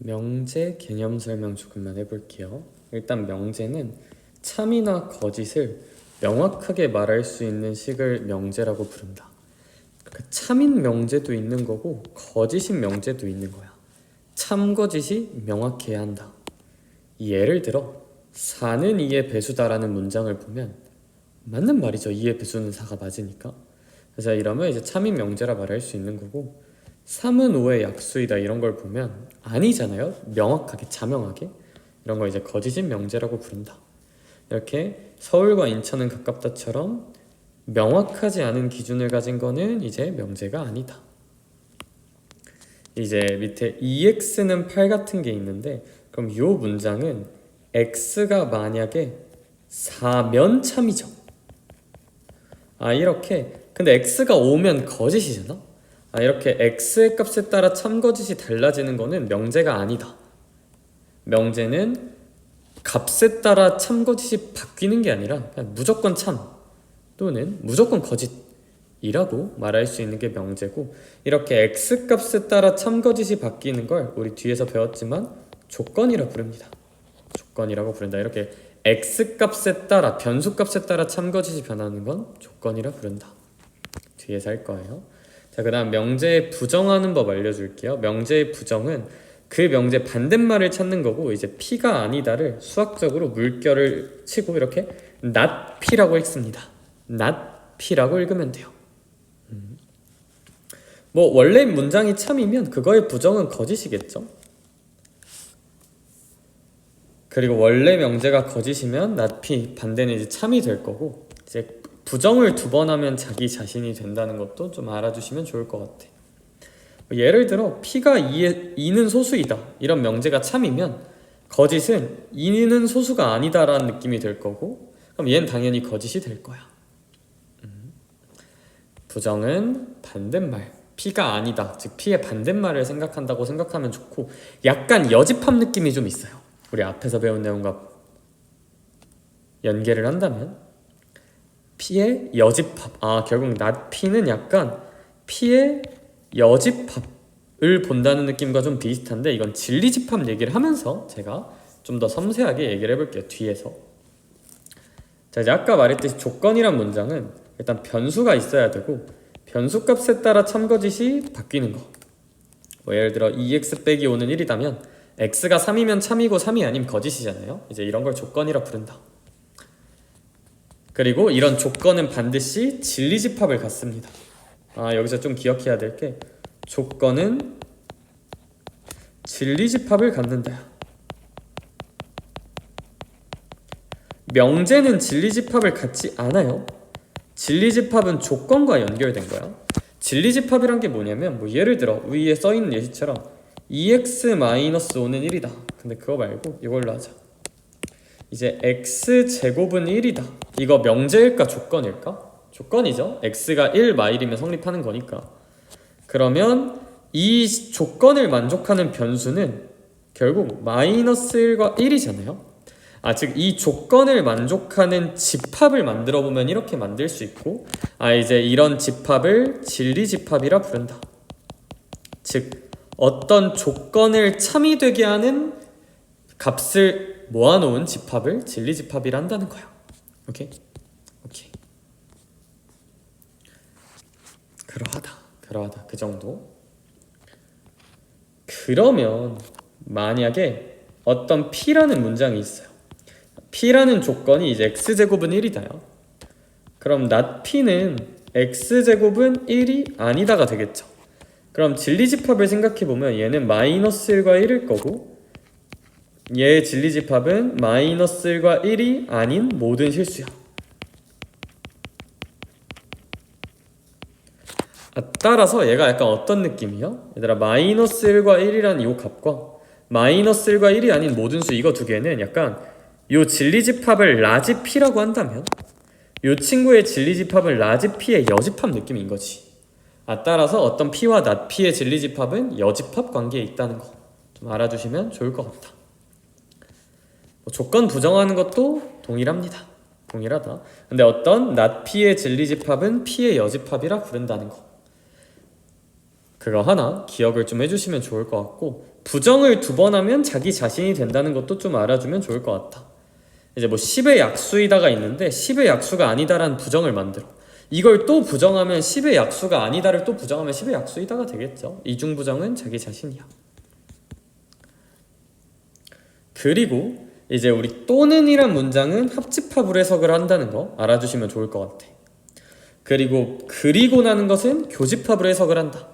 명제 개념 설명 조금만 해볼게요. 일단 명제는 참이나 거짓을 명확하게 말할 수 있는 식을 명제라고 부른다. 그 참인 명제도 있는 거고 거짓인 명제도 있는 거야. 참 거짓이 명확해야 한다. 예를 들어 4는 2의 배수다라는 문장을 보면 맞는 말이죠. 2의 배수는 4가 맞으니까. 그래서 이러면 이제 참인 명제라 말할 수 있는 거고 3은 5의 약수이다 이런 걸 보면 아니잖아요. 명확하게 자명하게 이런 거 이제 거짓인 명제라고 부른다. 이렇게 서울과 인천은 가깝다처럼 명확하지 않은 기준을 가진 거는 이제 명제가 아니다. 이제 밑에 EX는 8 같은 게 있는데 그럼 이 문장은 X가 만약에 4면 참이죠. 아 이렇게 근데 X가 5면 거짓이잖아. 아 이렇게 X의 값에 따라 참 거짓이 달라지는 거는 명제가 아니다. 명제는 값에 따라 참 거짓이 바뀌는 게 아니라 무조건 참 또는 무조건 거짓이라고 말할 수 있는 게 명제고 이렇게 x 값에 따라 참 거짓이 바뀌는 걸 우리 뒤에서 배웠지만 조건이라 부릅니다. 조건이라고 부른다. 이렇게 x 값에 따라 변수 값에 따라 참 거짓이 변하는 건 조건이라 부른다. 뒤에서 할 거예요. 자, 그 다음 명제의 부정하는 법 알려줄게요. 명제의 부정은 그 명제 반대말을 찾는 거고 이제 p가 아니다를 수학적으로 물결을 치고 이렇게 not p라고 읽습니다. not p라고 읽으면 돼요. 음. 뭐 원래 문장이 참이면 그거의 부정은 거짓이겠죠. 그리고 원래 명제가 거짓이면 not p 반대는 이제 참이 될 거고 이제 부정을 두 번 하면 자기 자신이 된다는 것도 좀 알아주시면 좋을 것 같아. 예를 들어 2의, 2는 소수이다 이런 명제가 참이면 거짓은 2는 소수가 아니다라는 느낌이 될 거고 그럼 얘는 당연히 거짓이 될 거야. 음. 부정은 반대말 p가 아니다 즉 p의 반대말을 생각한다고 생각하면 좋고 약간 여집합 느낌이 좀 있어요. 우리 앞에서 배운 내용과 연계를 한다면 p의 여집합. 아 결국 not p는 약간 p의 여집합을 본다는 느낌과 좀 비슷한데 이건 진리집합 얘기를 하면서 제가 좀 더 섬세하게 얘기를 해볼게요 뒤에서. 자 이제 아까 말했듯이 조건이란 문장은 일단 변수가 있어야 되고 변수 값에 따라 참거짓이 바뀌는 거. 뭐 예를 들어 2x 빼기 5는 1이다면 x가 3이면 참이고 3이 아니면 거짓이잖아요. 이제 이런 걸 조건이라 부른다 그리고 이런 조건은 반드시 진리집합을 갖습니다 아 여기서 좀 기억해야 될 게 조건은 진리집합을 갖는다. 명제는 진리집합을 갖지 않아요. 진리집합은 조건과 연결된 거야. 진리집합이란 게 뭐냐면 뭐 예를 들어 위에 써 있는 예시처럼 2x-5는 1이다. 근데 그거 말고 이걸로 하자. 이제 x 제곱은 1이다. 이거 명제일까 조건일까? 조건이죠. x가 1 마일이면 성립하는 거니까. 그러면 이 조건을 만족하는 변수는 결국 마이너스 1과 1이잖아요. 아, 즉 이 조건을 만족하는 집합을 만들어 보면 이렇게 만들 수 있고 아, 이제 이런 집합을 진리 집합이라 부른다. 즉 어떤 조건을 참이 되게 하는 값을 모아놓은 집합을 진리 집합이라 한다는 거야. 오케이? 오케이. 그러하다. 그러하다. 그 정도. 그러면 만약에 어떤 P라는 문장이 있어요. P라는 조건이 이제 X제곱은 1이다요. 그럼 not P는 X제곱은 1이 아니다가 되겠죠. 그럼 진리집합을 생각해보면 얘는 마이너스 1과 1일 거고 얘의 진리집합은 마이너스 1과 1이 아닌 모든 실수야. 아, 따라서 얘가 약간 어떤 느낌이요? 얘들아 마이너스 1과 1이라는 이 값과 마이너스 1과 1이 아닌 모든 수 이거 두 개는 약간 요 진리집합을 라지 P라고 한다면 요 친구의 진리집합은 라지 P의 여집합 느낌인 거지 아 따라서 어떤 P와 not P의 진리집합은 여집합 관계에 있다는 거 좀 알아두시면 좋을 것 같다 뭐 조건 부정하는 것도 동일합니다 동일하다 근데 어떤 P의 진리집합은 P의 여집합이라 부른다는 거 그거 하나 기억을 좀 해주시면 좋을 것 같고 부정을 두 번 하면 자기 자신이 된다는 것도 좀 알아주면 좋을 것 같아. 이제 뭐 10의 약수이다가 있는데 10의 약수가 아니다라는 부정을 만들어. 이걸 또 부정하면 10의 약수가 아니다를 또 부정하면 10의 약수이다가 되겠죠. 이중 부정은 자기 자신이야. 그리고 이제 우리 또는이란 문장은 합집합으로 해석을 한다는 거 알아주시면 좋을 것 같아. 그리고 그리고라는 것은 교집합으로 해석을 한다.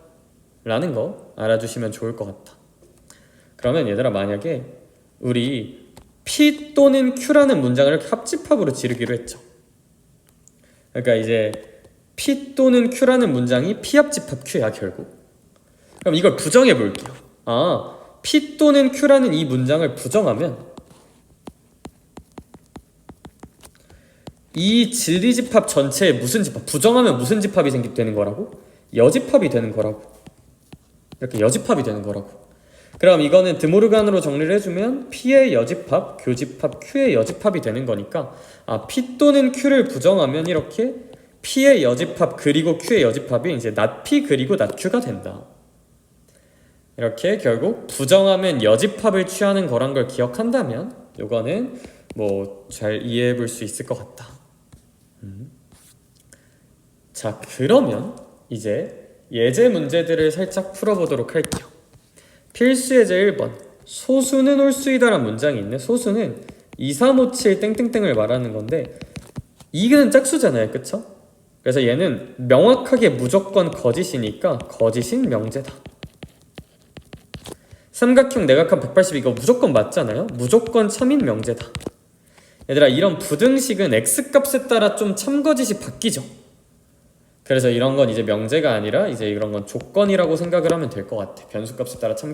라는 거 알아주시면 좋을 것 같아. 그러면 얘들아 만약에 우리 P 또는 Q라는 문장을 합집합으로 지르기로 했죠. 그러니까 이제 P 또는 Q라는 문장이 P 합집합 Q야 결국. 그럼 이걸 부정해 볼게요. 아, P 또는 Q라는 이 문장을 부정하면 이 진리 집합 전체에 무슨 집합? 부정하면 무슨 집합이 생기 되는 거라고? 여집합이 되는 거라고. 이렇게 여집합이 되는 거라고. 그럼 이거는 드모르간으로 정리를 해주면 P의 여집합, 교집합, Q의 여집합이 되는 거니까 아 P 또는 Q를 부정하면 이렇게 P의 여집합 그리고 Q의 여집합이 이제 not P 그리고 not Q가 된다. 이렇게 결국 부정하면 여집합을 취하는 거란 걸 기억한다면 이거는 뭐 잘 이해해 볼 수 있을 것 같다. 음. 자 그러면 이제 예제 문제들을 살짝 풀어보도록 할게요. 필수 예제 1번 소수는 홀수이다란 문장이 있네. 소수는 2, 3, 5, 7 땡땡땡을 말하는 건데 이는 짝수잖아요, 그쵸? 그래서 얘는 명확하게 무조건 거짓이니까 거짓인 명제다. 삼각형 내각한 180 이거 무조건 맞잖아요. 무조건 참인 명제다. 얘들아 이런 부등식은 x 값에 따라 좀 참거짓이 바뀌죠. 그래서 이런 건 이제 명제가 아니라 이제 이런 건 조건이라고 생각을 하면 될 것 같아. 변수 값에 따라 참